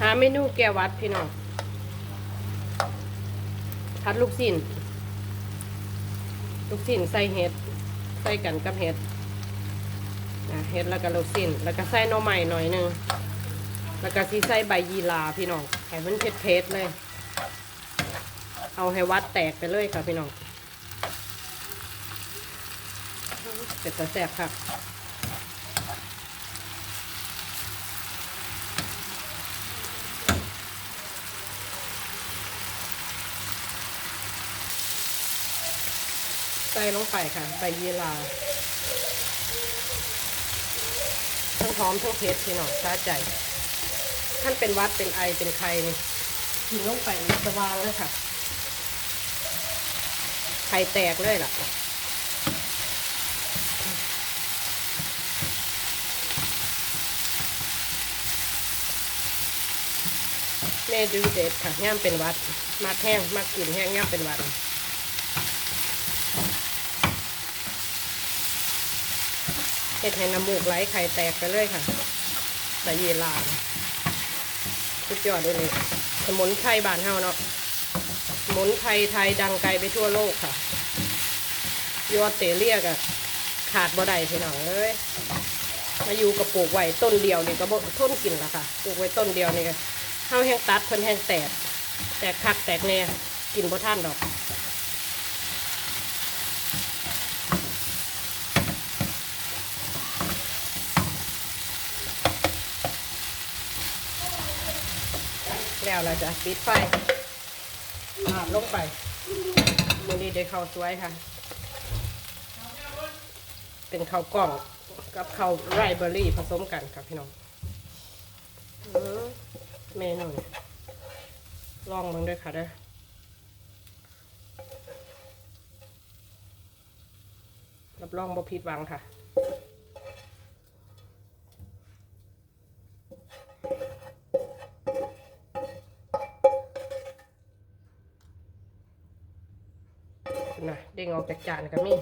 หาเมนูแก้วัดพี่น้องพัดลูกสิ้นลูกสิ้นใส่เห็ด ใส่กันกับเห็ดเห็ดแล้วก็ลูกสิ้นแล้วก็ใส่หน่อไม้หน่อยหนึงแล้วก็สีใส่ใบยีราพี่น้องให้มันเผ็ดๆเลย เอาให้วัดแตกไปเลยค่ะพี่น้อง เป็ดตะแสบค่ะ ใส่ลงไปค่ะ ใบยีราทั้งหอมทั้งเผ็ดพี่น้องชาใจท่านเป็นวัดเป็นไอเป็นไข้นี่กินลงไปสว่างเลยค่ะไข่แตกเลยล่ะแม่ดูเด็ดค่ะย่ามเป็นวัด มาแห้งมากินแห้งย่ามเป็นวัด เห็ดให้น้ำมูกไหลไข่แตกไปเลยค่ะใส่เยลานสุดยอดเลยสมุนไพรบานเฮาเนาะสมุนไพรไทยดังไกลไปทั่วโลกค่ะ ยอดเตเรียกอะขาดบ่ได้พี่น้องเอ้ยมาอยู่กับปลูกไว้ต้นเดียวนี่ก็บ่ทนกินละค่ะปลูกไว้ต้นเดียวนี่ก็เฮาแห้งตัดเพิ่นแห้งแตกแตกคักแตกแน่กินบ่ท่านดอก แล้วเราจะปิดไฟอาบลงไปมือนี้ได้ข้าวสวยค่ะ เป็นข้าวกล้องกับข้าวไรเบอรี่ผสมกันครับพี่น้องเมนูนี่ลองมึงด้วยค่ะเด้อรับรองบ่ผิดหวังค่ะ นะเด้งออกจากจานก็มี